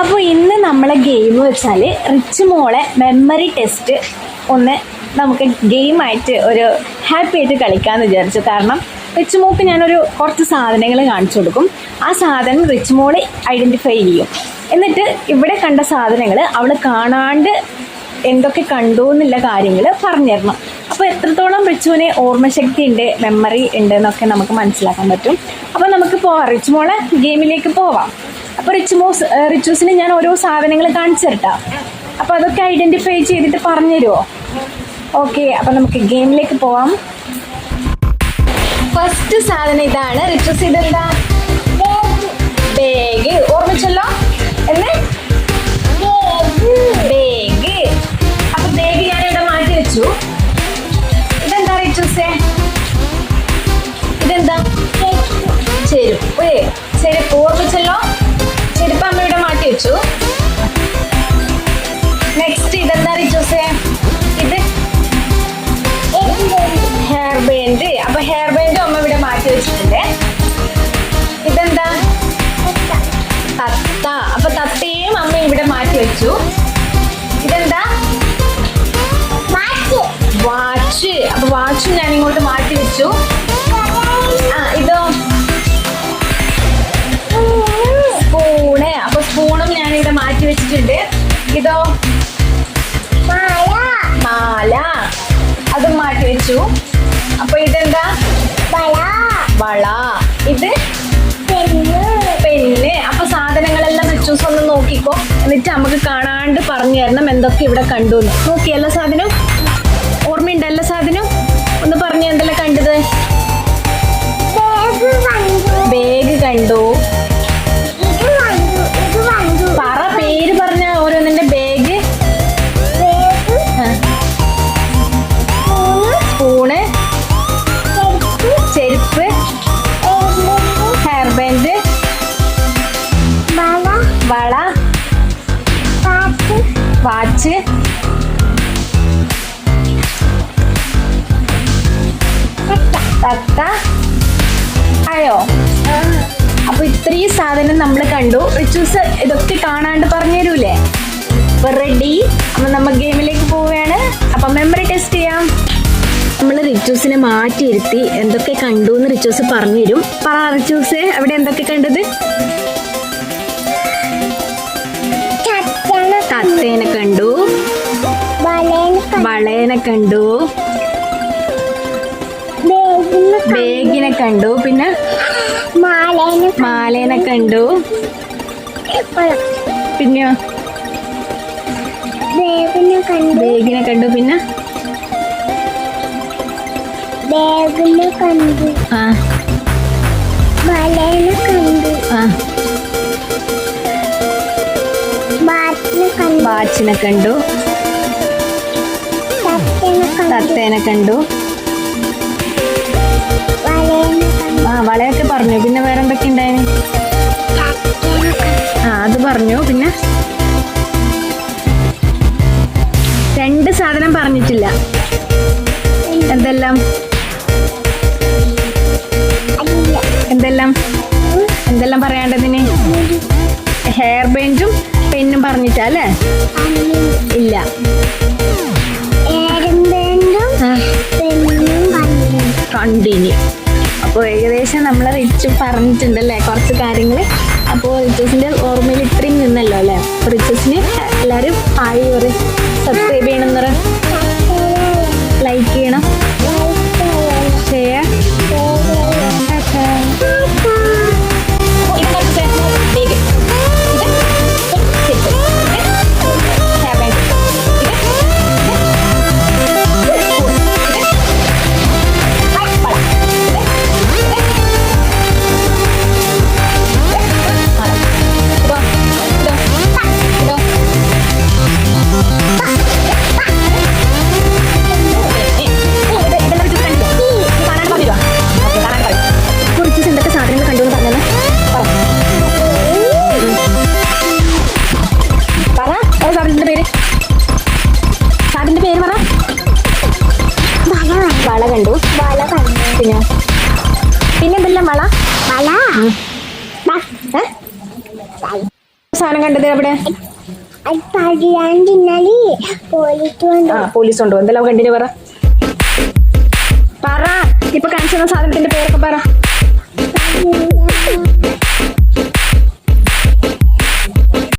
അപ്പോൾ ഇന്ന് നമ്മളെ ഗെയിം വെച്ചാൽ റിച്ച് മോളെ മെമ്മറി ടെസ്റ്റ് ഒന്ന് നമുക്ക് ഗെയിമായിട്ട് ഒരു ഹാപ്പി ആയിട്ട് കളിക്കാമെന്ന് വിചാരിച്ചു. കാരണം റിച്ച് മോക്ക് ഞാനൊരു കുറച്ച് സാധനങ്ങൾ കാണിച്ചു കൊടുക്കും. ആ സാധനം റിച്ച് മോളെ ഐഡന്റിഫൈ ചെയ്യും. എന്നിട്ട് ഇവിടെ കണ്ട സാധനങ്ങൾ അവൾ കാണാണ്ട് എന്തൊക്കെ കണ്ടു എന്നുള്ള കാര്യങ്ങൾ പറഞ്ഞു തരണം. അപ്പോൾ എത്രത്തോളം റിച്ചുവിന് ഓർമ്മശക്തി ഉണ്ട് മെമ്മറി ഉണ്ട് എന്നൊക്കെ നമുക്ക് മനസ്സിലാക്കാൻ പറ്റും. അപ്പോൾ നമുക്ക് പോവാം. റിച്ച് മോളെ ഗെയിമിലേക്ക് പോവാം. അപ്പോൾ റിച്ച് മോസ് റിച്ചൂസിന് ഞാൻ ഓരോ സാധനങ്ങൾ കാണിച്ചു തരട്ടാ. അപ്പോൾ അതൊക്കെ ഐഡന്റിഫൈ ചെയ്തിട്ട് പറഞ്ഞു തരുമോ ഓക്കെ അപ്പോൾ നമുക്ക് ഗെയിമിലേക്ക് പോവാം. ഫസ്റ്റ് സാധനം ഇതാണ്. റിച്ചൂസ് ഇതെന്താ ബേഗ് ഓർമ്മിച്ചല്ലോ? എന്നേ? ബേഗ് അപ്പൊ ബേഗ് ഞാൻ ഇവിടെ മാറ്റി വെച്ചു ഹെയർ ബാൻഡ് അമ്മ ഇവിടെ മാറ്റി വെച്ചിട്ടുണ്ട്. ഇതെന്താ? തത്ത. അപ്പൊ തത്തയും അമ്മ ഇവിടെ മാറ്റി വെച്ചു. ഇതെന്താ? വാച്ച്. അപ്പൊ വാച്ചും ഞാൻ ഇങ്ങോട്ട് മാറ്റി വെച്ചു. ആ ഇതോ? സ്പൂണ്. അപ്പൊ സ്പൂണും ഞാൻ ഇവിടെ മാറ്റി വെച്ചിട്ടുണ്ട്. ഇതോ? മാല. അതും മാറ്റി വെച്ചു. വള. ഇത് പെണ്ണ് അപ്പൊ സാധനങ്ങളെല്ലാം വെച്ചു ഒന്ന് നോക്കിക്കോ. എന്നിട്ട് നമുക്ക് കാണാണ്ട് പറഞ്ഞു തരണം എന്തൊക്കെ ഇവിടെ കണ്ടു നോക്കിയല്ല നോക്കി എല്ലാ വാച്ച് തത്ത അയോ അപ്പൊ ഇത്രയും സാധനം നമ്മൾ കണ്ടു. റിച്ചൂസ് ഇതൊക്കെ കാണാണ്ട് പറഞ്ഞു തരൂലേ അപ്പൊ റെഡി അപ്പൊ നമ്മ ഗെയിമിലേക്ക് പോവുകയാണ്. അപ്പൊ മെമ്മറി ടെസ്റ്റ് ചെയ്യാം. നമ്മൾ റിച്ചൂസിനെ മാറ്റിയിരുത്തി എന്തൊക്കെ കണ്ടു എന്ന് റിച്ചൂസ് പറഞ്ഞു തരും പറ റിച്ചൂസ് അവിടെ എന്തൊക്കെ കണ്ടത്? തത്തേനെ കണ്ടു? വളേനെ കണ്ടു. ബേഗിനെ കണ്ടു. പിന്നെ മാലേനെ കണ്ടു. പിന്നെയോ? ബേഗിനെ കണ്ടു. പിന്നെ ബാഗിനെ കണ്ടു. ആ. കണ്ടു. ആ. വാച്ചിനെ കണ്ടു. തത്തേനെ കണ്ടു. ആ വളയൊക്കെ പറഞ്ഞു. പിന്നെ വേറെ എന്തൊക്കെ ഉണ്ടായിന്? ആ അത് പറഞ്ഞു. പിന്നെ? രണ്ട് സാധനം പറഞ്ഞിട്ടില്ല. എന്തെല്ലാം? എന്തെല്ലാം? എന്തെല്ലാം പറയാണ്ടതിന് ഹെയർ ബാൻഡും പറഞ്ഞിട്ടാ അല്ലേ ഇല്ല ഏരമ്പേണ്ടും ആ, പെണ്ണും കണ്ടു കണ്ടിന്യൂ അപ്പോൾ ഏകദേശം നമ്മൾ റിച്ച് പറഞ്ഞിട്ടുണ്ടല്ലേ കുറച്ച് കാര്യങ്ങൾ അപ്പോൾ റിച്ചസിന്റെ ഓർമ്മയിൽ ഇത്രയും നിന്നല്ലോ അല്ലേ? അപ്പോൾ റിച്ചസിന് എല്ലാവരും ആയി ഒരു സബ്സ്ക്രൈബ് ചെയ്യണം എന്ന് ലൈക്ക് ചെയ്യണം. സാറിന്റെ പേര്? സാറിന്റെ പേര് പറ. വള കണ്ടു. വള കണ്ടു. പിന്നെ? പിന്നെ എന്തെല്ലാം വള? വള. സാധനം കണ്ടത് അവിടെ പോലീസ് ഉണ്ടോ? എന്തെല്ലാം കണ്ടിന് പറ. പറ. ഇപ്പൊ കാണിച്ചു സാധനത്തിന്റെ പേരൊക്കെ പറ.